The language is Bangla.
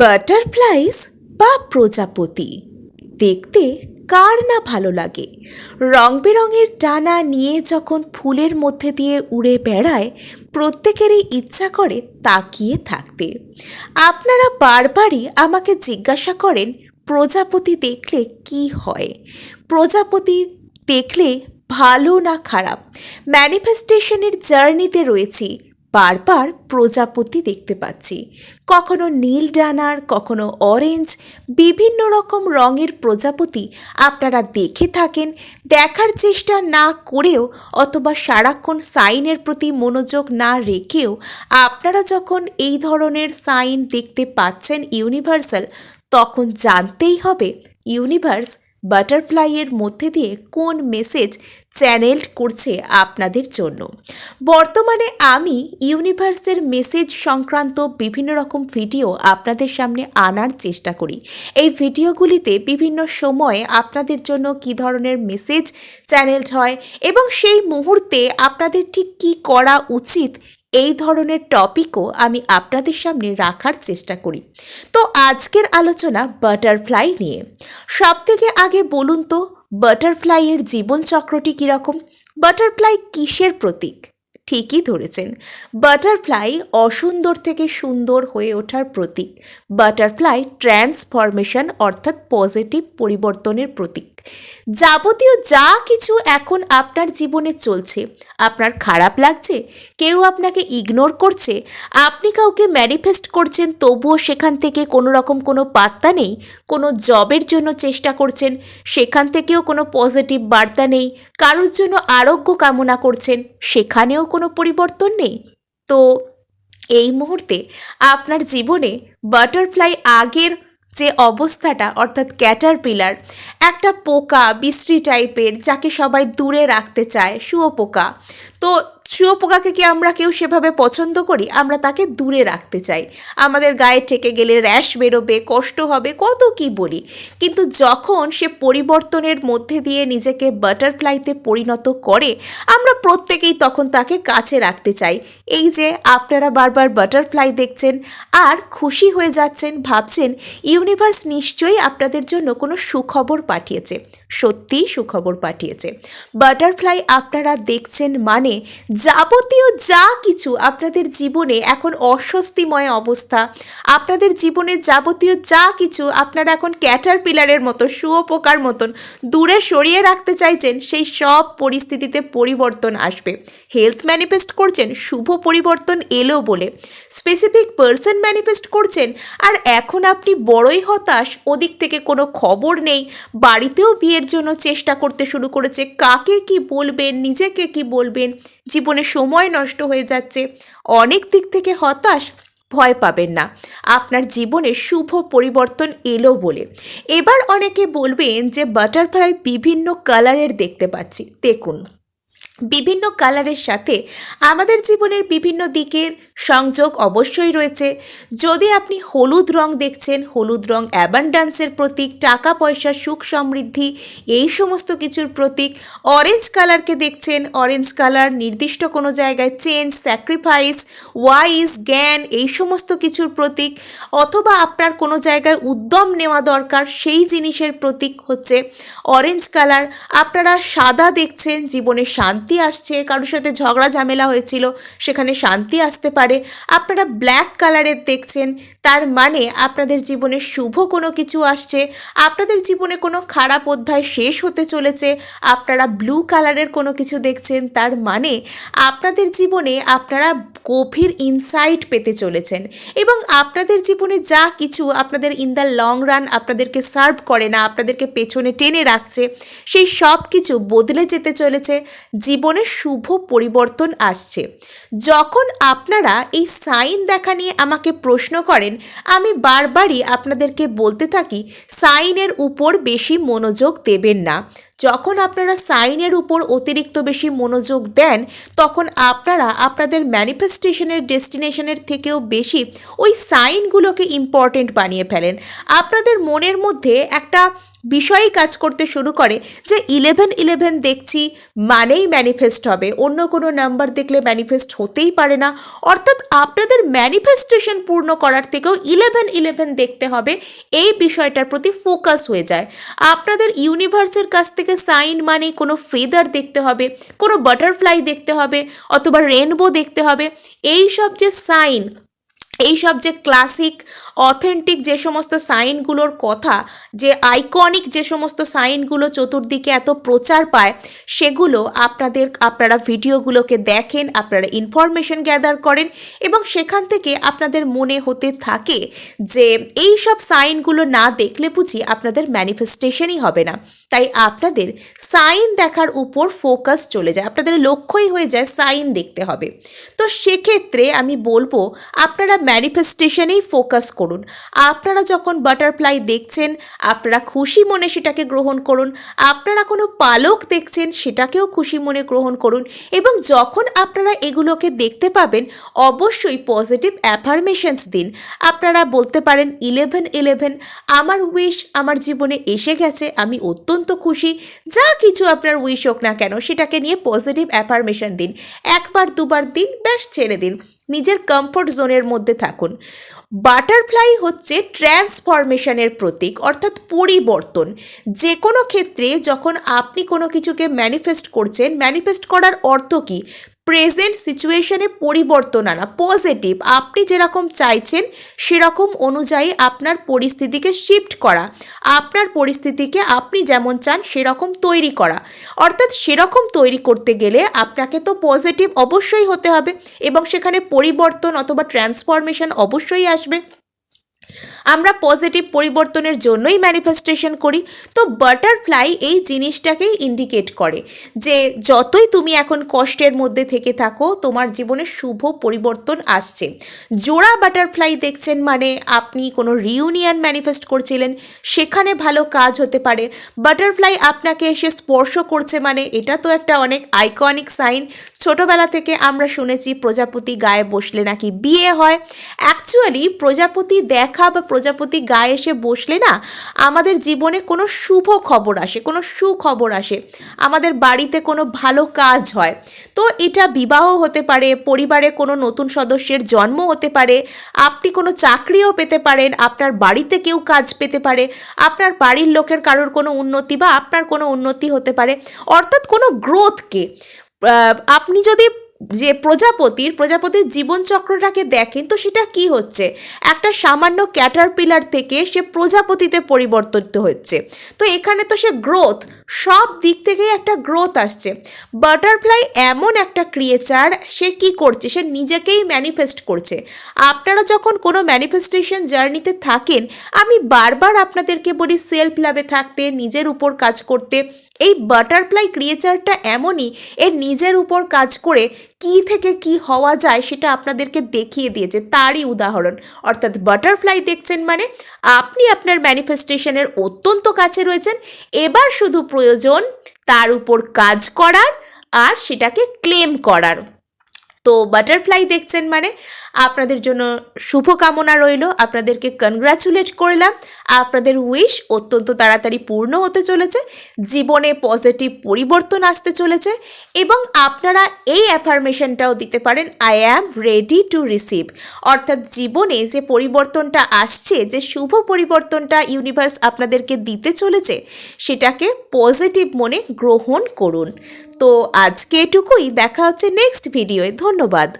বাটারফ্লাইস বা প্রজাপতি। দেখতে কার না ভালো লাগে? রং বেরঙের ডানা নিয়ে যখন ফুলের মধ্যে দিয়ে উড়ে বেড়ায়, প্রত্যেকেরই ইচ্ছা করে তাকিয়ে থাকতে। আপনারা বারবারই আমাকে জিজ্ঞাসা করেন, প্রজাপতি দেখলে কি হয়? প্রজাপতি দেখলে ভালো না খারাপ? ম্যানিফেস্টেশনের জার্নিতে রয়েছি বারবার প্রজাপতি দেখতে পাচ্ছি। কখনো নীল ডানার, কখনো অরেঞ্জ বিভিন্ন রকম রঙের প্রজাপতি আপনারা দেখে থাকেন, দেখার চেষ্টা না করেও অথবা সারাক্ষণ সাইনের প্রতি মনোযোগ না রেখেও আপনারা যখন এই ধরনের সাইন দেখতে পাচ্ছেন ইউনিভার্সাল, তখন জানতেই হবে ইউনিভার্স বাটারফ্লাইয়ের মধ্যে দিয়ে কোন মেসেজ চ্যানেল করছে আপনাদের জন্য? বর্তমানে আমি ইউনিভার্সের মেসেজ সংক্রান্ত বিভিন্ন রকম ভিডিও আপনাদের সামনে আনার চেষ্টা করি। এই ভিডিওগুলিতে বিভিন্ন সময়ে আপনাদের জন্য কী ধরনের মেসেজ চ্যানেলড হয় এবং সেই মুহূর্তে আপনাদের ঠিক কী করা উচিত এই ধরনের টপিকও আমি আপনাদের সামনে রাখার চেষ্টা করি। তো আজকের আলোচনা বাটারফ্লাই নিয়ে। সব থেকে আগে বলুন তো, বাটারফ্লাইয়ের জীবনচক্রটি কীরকম? বাটারফ্লাই কিসের প্রতীক? ঠিকই ধরেছেন। বাটারফ্লাই অসুন্দর থেকে সুন্দর হয়ে ওঠার প্রতীক। বাটারফ্লাই ট্রান্সফরমেশন অর্থাৎ পজিটিভ পরিবর্তনের প্রতীক। যাবতীয় যা কিছু এখন আপনার জীবনে চলছে, আপনার খারাপ লাগছে, কেউ আপনাকে ইগনোর করছে, আপনি কাউকে ম্যানিফেস্ট করছেন, তবুও সেখান থেকে কোনো রকম কোনো পাত্তা নেই, কোনো জবের জন্য চেষ্টা করছেন, সেখান থেকেও কোনো পজিটিভ বার্তা নেই, কারোর জন্য আরোগ্য কামনা করছেন, সেখানেও কোনো পরিবর্তন নেই? তো এই মুহূর্তে আপনার জীবনে বাটারফ্লাই আগের যে অবস্থাটা, অর্থাৎ ক্যাটার পিলার একটা পোকা, বিশ্রী টাইপের, যাকে সবাই দূরে রাখতে চায়, শুয়োপোকা, তো শুয়োপোকাকে কি আমরা কেউ সেভাবে পছন্দ করি? আমরা তাকে দূরে রাখতে চাই। আমাদের গায়ে ঠেকে গেলে র্যাশ বেরোবে, কষ্ট হবে, কত কি বলি। কিন্তু যখন সে পরিবর্তনের মধ্যে দিয়ে নিজেকে বাটারফ্লাইতে পরিণত করে, আমরা প্রত্যেকেই তখন তাকে কাছে রাখতে চাই। এই যে আপনারা বারবার বাটারফ্লাই দেখছেন আর খুশি হয়ে যাচ্ছেন, ভাবছেন ইউনিভার্স নিশ্চয়ই আপনাদের জন্য কোনো সুখবর পাঠিয়েছে। সত্যিই সুখবর পাঠিয়েছে। বাটারফ্লাই আপনারা দেখছেন মানে যাবতীয় যা কিছু আপনাদের জীবনে এখন অস্বস্তিময় অবস্থা, আপনাদের জীবনে যাবতীয় যা কিছু আপনারা এখন ক্যাটার পিলারের মতো, শুয়োপোকার মতন দূরে সরিয়ে রাখতে চাইছেন, সেই সব পরিস্থিতিতে পরিবর্তন আসবে। হেলথ ম্যানিফেস্ট করছেন, শুভ পরিবর্তন এলো বলে স্পেসিফিক পার্সন ম্যানিফেস্ট করছেন। আর এখন আপনি বড়ই হতাশ, ওদিক থেকে কোনো খবর নেই, বাড়িতেও বিয়ের জন্য চেষ্টা করতে শুরু করেছে। কাকে কি বলবেন, নিজেকে কি বলবেন? জীবনে সময় নষ্ট হয়ে যাচ্ছে, অনেক দিক থেকে হতাশ, ভয় পাবেন না। আপনার জীবনে শুভ পরিবর্তন এলো বলে। এবার অনেকে বলবেন যে বাটারফ্লাই বিভিন্ন কালারের দেখতে পাচ্ছি। দেখুন। বিভিন্ন কালারের সাথে আমাদের জীবনের বিভিন্ন দিকের সংযোগ অবশ্যই রয়েছে। যদি আপনি হলুদ রং দেখছেন, হলুদ রং অ্যাবান্ডান্সের প্রতীক, টাকা, পয়সা, সুখ, সমৃদ্ধি, এই সমস্ত কিছুর প্রতীক অরেঞ্জ কালারকে দেখছেন অরেঞ্জ কালার নির্দিষ্ট কোনো জায়গায় চেঞ্জ স্যাক্রিফাইস ওয়াইজ জ্ঞান এই সমস্ত কিছুর প্রতীক, অথবা আপনার কোনো জায়গায় উদ্যম নেওয়া দরকার, সেই জিনিসের প্রতীক হচ্ছে অরেঞ্জ কালার আপনারা সাদা দেখছেন, জীবনে শান্তি আসছে, কারোর সাথে ঝগড়া ঝামেলা হয়েছিল, সেখানে শান্তি আসতে পারে। আপনারা ব্ল্যাক কালারের দেখছেন, তার মানে আপনাদের জীবনে শুভ কোনো কিছু আসছে, আপনাদের জীবনে কোনো খারাপ অধ্যায় শেষ হতে চলেছে, আপনারা ব্লু কালারের কোনো কিছু দেখছেন, তার মানে আপনাদের জীবনে আপনারা গভীর ইনসাইট পেতে চলেছেন। এবং আপনাদের জীবনে যা কিছু আপনাদের ইন দ্য লং রান আপনাদেরকে সার্ভ করে না, আপনাদেরকে পেছনে টেনে রাখছে, সেই সব কিছু বদলে যেতে চলেছে জীবনে শুভ পরিবর্তন আসছে। যখন আপনারা এই সাইন দেখা নিয়ে আমাকে প্রশ্ন করেন, আমি বারবারই আপনাদেরকে বলতে থাকি, সাইনের উপর বেশি মনোযোগ দেবেন না। যখন আপনারা সাইনের উপর অতিরিক্ত বেশি মনোযোগ দেন, তখন আপনারা আপনাদের ম্যানিফেস্টেশনের ডেস্টিনেশনের থেকেও বেশি ওই সাইনগুলোকে ইম্পর্টেন্ট বানিয়ে ফেলেন। আপনাদের মনের মধ্যে একটা বিষয়ই কাজ করতে শুরু করে যে ইলেভেন ইলেভেন দেখছি, মানেই ম্যানিফেস্ট হবে। অন্য কোনো নাম্বার দেখলে ম্যানিফেস্ট হতেই পারে না। অর্থাৎ আপনাদের ম্যানিফেস্টেশন পূর্ণ করার থেকেও ইলেভেন ইলেভেন দেখতে হবে। এই বিষয়টার প্রতি ফোকাস হয়ে যায়। আপনাদের ইউনিভার্সের কাছ থেকে সাইন মানে কোনো ফেদার দেখতে হবে, কোনো বাটারফ্লাই দেখতে হবে, অথবা রেনবো দেখতে হবে। এই সব যে সাইন এইসব যে ক্লাসিক অথেন্টিক যে সমস্ত সাইনগুলোর কথা, যে আইকনিক যে সমস্ত সাইনগুলো চতুর্দিকে এত প্রচার পায়, সেগুলো আপনাদের, আপনারা ভিডিওগুলোকে দেখেন, আপনারা ইনফরমেশন গ্যাদার করেন এবং সেখান থেকে আপনাদের মনে হতে থাকে যে এই সব সাইনগুলো না দেখলে বুঝি আপনাদের ম্যানিফেস্টেশনই হবে না। তাই আপনাদের সাইন দেখার উপর ফোকাস চলে যায়, আপনাদের লক্ষ্যই হয়ে যায় সাইন দেখতে হবে। তো সেক্ষেত্রে আমি বলব, আপনারা ম্যানিফেস্টেশনেই ফোকাস করুন। আপনারা যখন বাটারফ্লাই দেখছেন, আপনারা খুশি মনে সেটাকে গ্রহণ করুন। আপনারা কোনো পালক দেখছেন, সেটাকেও খুশি মনে গ্রহণ করুন এবং যখন আপনারা এগুলোকে দেখতে পাবেন, অবশ্যই পজিটিভ অ্যাফার্মেশনস দিন। আপনারা বলতে পারেন, ইলেভেন ইলেভেন, আমার উইশ আমার জীবনে এসে গেছে, আমি অত্যন্ত খুশি। যা কিছু আপনার উইশ হোক না কেন, সেটাকে নিয়ে পজিটিভ অ্যাফার্মেশন দিন। একবার, দুবার দিন, ব্যাস, ছেড়ে দিন। নিজের কমফোর্ট জোনের মধ্যে থাকুন। বাটারফ্লাই হচ্ছে ট্রান্সফরমেশনের প্রতীক, অর্থাৎ পরিবর্তন। যে কোনো ক্ষেত্রে যখন আপনি কোনো কিছুকে ম্যানিফেস্ট করছেন ম্যানিফেস্ট করার অর্থ কী? প্রেজেন্ট সিচুয়েশনে পরিবর্তন আনা পজিটিভ আপনি যেরকম চাইছেন, সেরকম অনুযায়ী আপনার পরিস্থিতিকে শিফট করা। আপনার পরিস্থিতিকে আপনি যেমন চান, সেরকম তৈরি করা। অর্থাৎ সেরকম তৈরি করতে গেলে আপনাকে তো পজিটিভ অবশ্যই হতে হবে এবং সেখানে পরিবর্তন অথবা ট্রান্সফরমেশন অবশ্যই আসবে। আমরা পজিটিভ পরিবর্তনের জন্যই ম্যানিফেস্টেশন করি। তো বাটারফ্লাই এই জিনিসটাকেই ইন্ডিকেট করে যে যতই তুমি এখন কষ্টের মধ্যে থেকে থাকো, তোমার জীবনে শুভ পরিবর্তন আসছে। জোড়া বাটারফ্লাই দেখছেন মানে আপনি কোনো রিউনিয়ন ম্যানিফেস্ট করছিলেন, সেখানে ভালো কাজ হতে পারে। বাটারফ্লাই আপনাকে এসে স্পর্শ করছে মানে এটা তো একটা অনেক আইকনিক সাইন ছোটবেলা থেকে আমরা শুনেছি প্রজাপতি গায়ে বসলে নাকি বিয়ে হয়। অ্যাকচুয়ালি প্রজাপতি দেখা বা প্রজাপতি গায়ে এসে বসলে না, আমাদের জীবনে কোনো শুভ খবর আসে, কোনো সুখবর আসে। আমাদের বাড়িতে কোনো ভালো কাজ হয়। তো এটা বিবাহ হতে পারে, পরিবারে কোনো নতুন সদস্যের জন্ম হতে পারে, আপনি কোনো চাকরিও পেতে পারেন, আপনার বাড়িতে কেউ কাজ পেতে পারে, আপনার বাড়ির লোকের কারোর কোনো উন্নতি বা আপনার কোনো উন্নতি হতে পারে। অর্থাৎ কোনো গ্রোথকে আপনি যদি যে প্রজাপতির প্রজাপতির জীবনচক্রটাকে দেখেন, তো সেটা কি হচ্ছে? একটা সামান্য ক্যাটারপিলার থেকে সে প্রজাপতিতে পরিবর্তিত হচ্ছে। তো এখানে তো সে গ্রোথ সব দিক থেকেই একটা গ্রোথ আসছে। বাটারফ্লাই এমন একটা ক্রিয়েচার সে কি করছে? সে নিজেকেই ম্যানিফেস্ট করছে। আপনারা যখন কোনো ম্যানিফেস্টেশন জার্নিতে থাকেন, আমি বারবার আপনাদেরকে বলি সেলফ লাভে থাকতে, নিজের উপর কাজ করতে। এই বাটারফ্লাই ক্রিয়েচারটা এমনই এর নিজের উপর কাজ করে কি থেকে কি হওয়া যায় সেটা আপনাদেরকে দেখিয়ে দিয়েছে, তারই উদাহরণ। অর্থাৎ বাটারফ্লাই দেখছেন মানে আপনি আপনার ম্যানিফেস্টেশনের অত্যন্ত কাছে রয়েছেন, এবার শুধু প্রয়োজন তার উপর কাজ করার আর সেটাকে ক্লেম করার। তো বাটারফ্লাই দেখছেন মানে? আপনাদের জন্য শুভকামনা রইল। আপনাদেরকে কনগ্রাচুলেট করলাম। আপনাদের উইশ অত্যন্ত তাড়াতাড়ি পূর্ণ হতে চলেছে। জীবনে পজিটিভ পরিবর্তন আসতে চলেছে এবং আপনারা এই অ্যাফার্মেশনটাও দিতে পারেন I am ready to receive অর্থাৎ জীবনে যে পরিবর্তনটা আসছে, যে শুভ পরিবর্তনটা ইউনিভার্স আপনাদেরকে দিতে চলেছে, সেটাকে পজিটিভ মনে গ্রহণ করুন। তো আজকে এটুকুই। দেখা হচ্ছে নেক্সট ভিডিওয়ে ধন্যবাদ।